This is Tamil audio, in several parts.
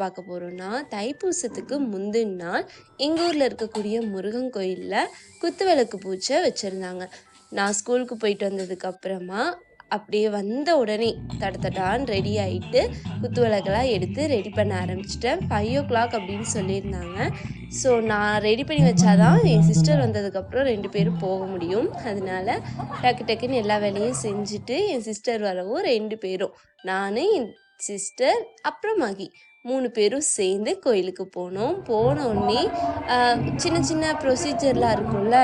பார்க்க போகிறோன்னா தைப்பூசத்துக்கு முந்தின நாள் எங்கள் ஊரில் இருக்கக்கூடிய முருகன் கோயிலில் குத்துவிளக்கு பூஜை வச்சுருந்தாங்க. நான் ஸ்கூலுக்கு போயிட்டு வந்ததுக்கப்புறமா அப்படியே வந்த உடனே தட தடான்னு ரெடி ஆகிட்டு குத்து விளக்கெல்லாம் எடுத்து ரெடி பண்ண ஆரம்பிச்சிட்டேன். ஃபைவ் ஓ கிளாக் அப்படின்னு சொல்லியிருந்தாங்க. ஸோ நான் ரெடி பண்ணி வச்சாதான் என் சிஸ்டர் வந்ததுக்கப்புறம் ரெண்டு பேரும் போக முடியும். அதனால டக்கு டக்குன்னு எல்லா வேலையும் செஞ்சுட்டு என் சிஸ்டர் வரவும் ரெண்டு பேரும். நான் என் சிஸ்டர் அப்புறம் மகி. மூணு பேரும் சேர்ந்து கோயிலுக்கு போனோம். போனோடனே சின்ன சின்ன ப்ரொசீஜர்லாம் இருக்கும்ல?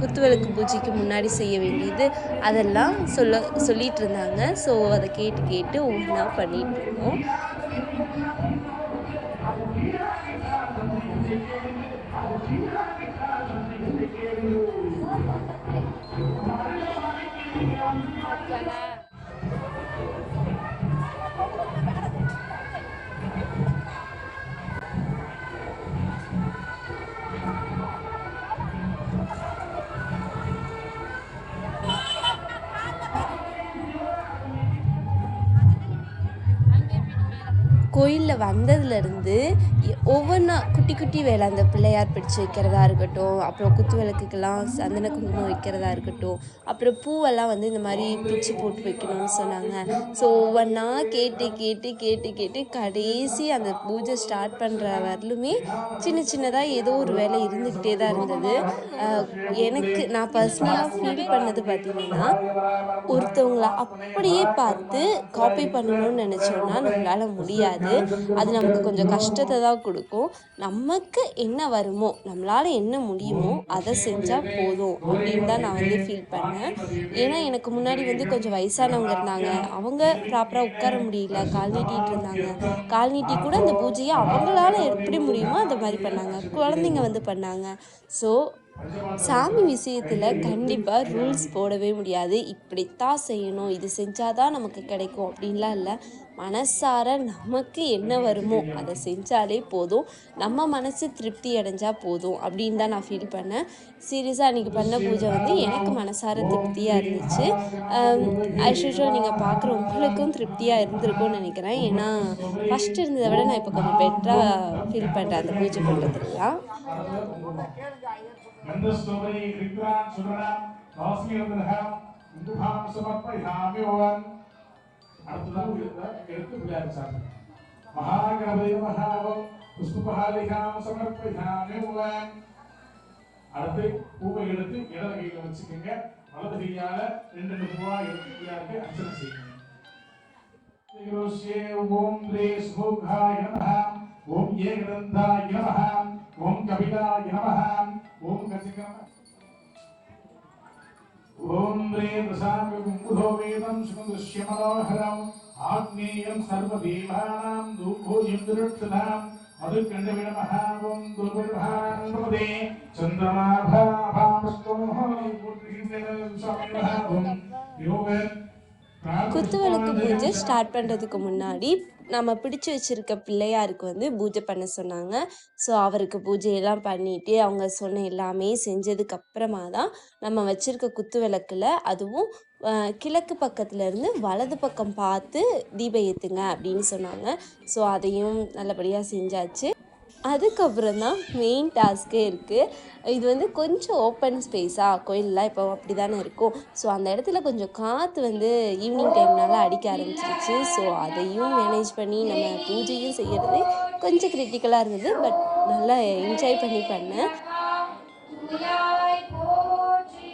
குத்துவிளக்கு பூஜைக்கு முன்னாடி செய்ய வேண்டியது. அதெல்லாம் சொல்ல சொல்லிட்டு இருந்தாங்க. ஸோ அதை கேட்டு கேட்டு ஒவ்வொன்றா பண்ணிட்டு இருந்தோம். கோயிலில் வந்ததுலேருந்து ஒவ்வொன்றா குட்டி குட்டி வேலை அந்த பிள்ளையார் பிடிச்சு வைக்கிறதா இருக்கட்டும் அப்புறம் குத்து விளக்குக்கெல்லாம் சந்தன குங்குமம் வைக்கிறதா இருக்கட்டும் அப்புறம் பூவெல்லாம் வந்து இந்த மாதிரி பிடிச்சி போட்டு வைக்கணும்னு சொன்னாங்க. ஸோ ஒவ்வொன்றா கேட்டு கேட்டு கேட்டு கேட்டு கடைசி அந்த பூஜை ஸ்டார்ட் பண்ணுற வரலுமே சின்ன சின்னதாக ஏதோ ஒரு வேலை இருந்துக்கிட்டே தான் இருந்தது. எனக்கு நான் பர்சனலாக ஃபீல் பண்ணது பார்த்தீங்கன்னா ஒருத்தவங்கள அப்படியே பார்த்து காப்பி பண்ணணும்னு நினச்சோன்னா நம்மளால் முடியாது. அது நமக்கு கொஞ்சம் கஷ்டத்தை தான் கொடுக்கும். நமக்கு என்ன வருமோ நம்மளால என்ன முடியுமோ அதை செஞ்சால் போதும் அப்படின்னு தான் நான் வந்து ஃபீல் பண்ணேன். ஏன்னா எனக்கு முன்னாடி வந்து கொஞ்சம் வயசானவங்க இருந்தாங்க. அவங்க ப்ராப்பராக உட்கார முடியல கால் நீட்டிகிட்டு இருந்தாங்க. கால் நீட்டி கூட அந்த பூஜையை அவங்களால எப்படி முடியுமோ அந்த மாதிரி பண்ணாங்க. குழந்தைங்க வந்து பண்ணாங்க. ஸோ சாமி விஷயத்தில் கண்டிப்பாக ரூல்ஸ் போடவே முடியாது. இப்படித்தான் செய்யணும் இது செஞ்சாதான் நமக்கு கிடைக்கும் அப்படின்லாம் இல்லை. மனசார நமக்கு என்ன வருமோ அதை செஞ்சாலே போதும் நம்ம மனசு திருப்தி அடைஞ்சா போதும் அப்படின்னு தான் நான் ஃபீல் பண்ணேன் சீரியஸாக அன்றைக்கி பண்ண பூஜை வந்து எனக்கு மனசார திருப்தியாக இருந்துச்சு ஆஸ் யூஷுவல் நீங்கள் பார்க்குற உங்களுக்கும் திருப்தியாக இருந்திருக்கும்னு நினைக்கிறேன் ஏன்னா ஃபஸ்ட் இருந்ததை விட நான் இப்போ கொஞ்சம் பெட்டராக ஃபீல் பண்ணுறேன் அந்த பூஜை பண்ணுறதுலாம் गन्धस्तोमरी विक्रान् सुरणाम् தாசியர்தகம் இந்துபாம் சமர்ப்பயாமி ஓம் அடுத்ததாக எடுத்து விளையாடு சார் மகாகணபதி மகாவம் புஷ்பகாலிகாம் சமர்ப்பயாமி அடுத்து பூவை எடுத்து இடது கையில வச்சுக்கோங்க வலது கையால ரெண்டு ரெண்டு பூவா எடுத்து விளையாட்டு அர்ச்சனை செய்யுங்க ஓம் ரே ஸ்முகாய நமஹ ஓம் ஏகதந்தாய ஓம் கபிலாய ஓம் ஓம் ரே சுமதுஷ்யமனோஹரம் ஆக்னேயம் சர்வதேவானாம் மதுக்கண்டவி நமஹ ஓம் யோகன் குத்துவிளக்கு பூஜை ஸ்டார்ட் பண்ணுறதுக்கு முன்னாடி நம்ம பிடிச்சு வச்சிருக்க பிள்ளையாருக்கு வந்து பூஜை பண்ண சொன்னாங்க. ஸோ அவருக்கு பூஜையெல்லாம் பண்ணிட்டு அவங்க சொன்ன எல்லாமே செஞ்சதுக்கு அப்புறமா தான் நம்ம வச்சிருக்க குத்து விளக்குல அதுவும் கிழக்கு பக்கத்துல இருந்து வலது பக்கம் பார்த்து தீபம் ஏற்றுங்க அப்படின்னு சொன்னாங்க. ஸோ அதையும் நல்லபடியாக செஞ்சாச்சு. அதுக்கப்புறம் தான் மெயின் டாஸ்க்கே இருக்குது இது வந்து கொஞ்சம் ஓப்பன் ஸ்பேஸாக கோயிலெலாம் இப்போ அப்படி தானே இருக்கும். ஸோ அந்த இடத்துல கொஞ்சம் காற்று வந்து ஈவினிங் டைம்னால அடிக்க ஆரம்பிச்சிருச்சு. ஸோ அதையும் மேனேஜ் பண்ணி நம்ம பூஜையும் செய்கிறது கொஞ்சம் கிரிட்டிக்கலாக இருந்தது. பட் நல்லா என்ஜாய் பண்ணி பண்ணேன். துயாய் போற்றி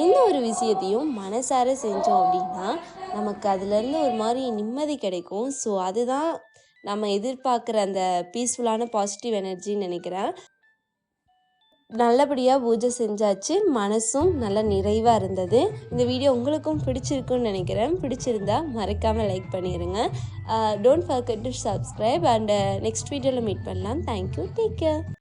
எந்த ஒரு விஷயத்தையும் மனசார செஞ்சோம் அப்படின்னா நமக்கு அதுலேருந்து ஒரு மாதிரி நிம்மதி கிடைக்கும். ஸோ அதுதான் நம்ம எதிர்பார்க்குற அந்த பீஸ்ஃபுல்லான பாசிட்டிவ் எனர்ஜின்னு நினைக்கிறேன். நல்லபடியாக பூஜை செஞ்சாச்சு. மனசும் நல்ல நிறைவாக இருந்தது. இந்த வீடியோ உங்களுக்கும் பிடிச்சிருக்குன்னு நினைக்கிறேன். பிடிச்சிருந்தா மறக்காமல் லைக் பண்ணிடுங்க don't forget to subscribe and next வீடியோவில் மீட் பண்ணலாம். Thank you take care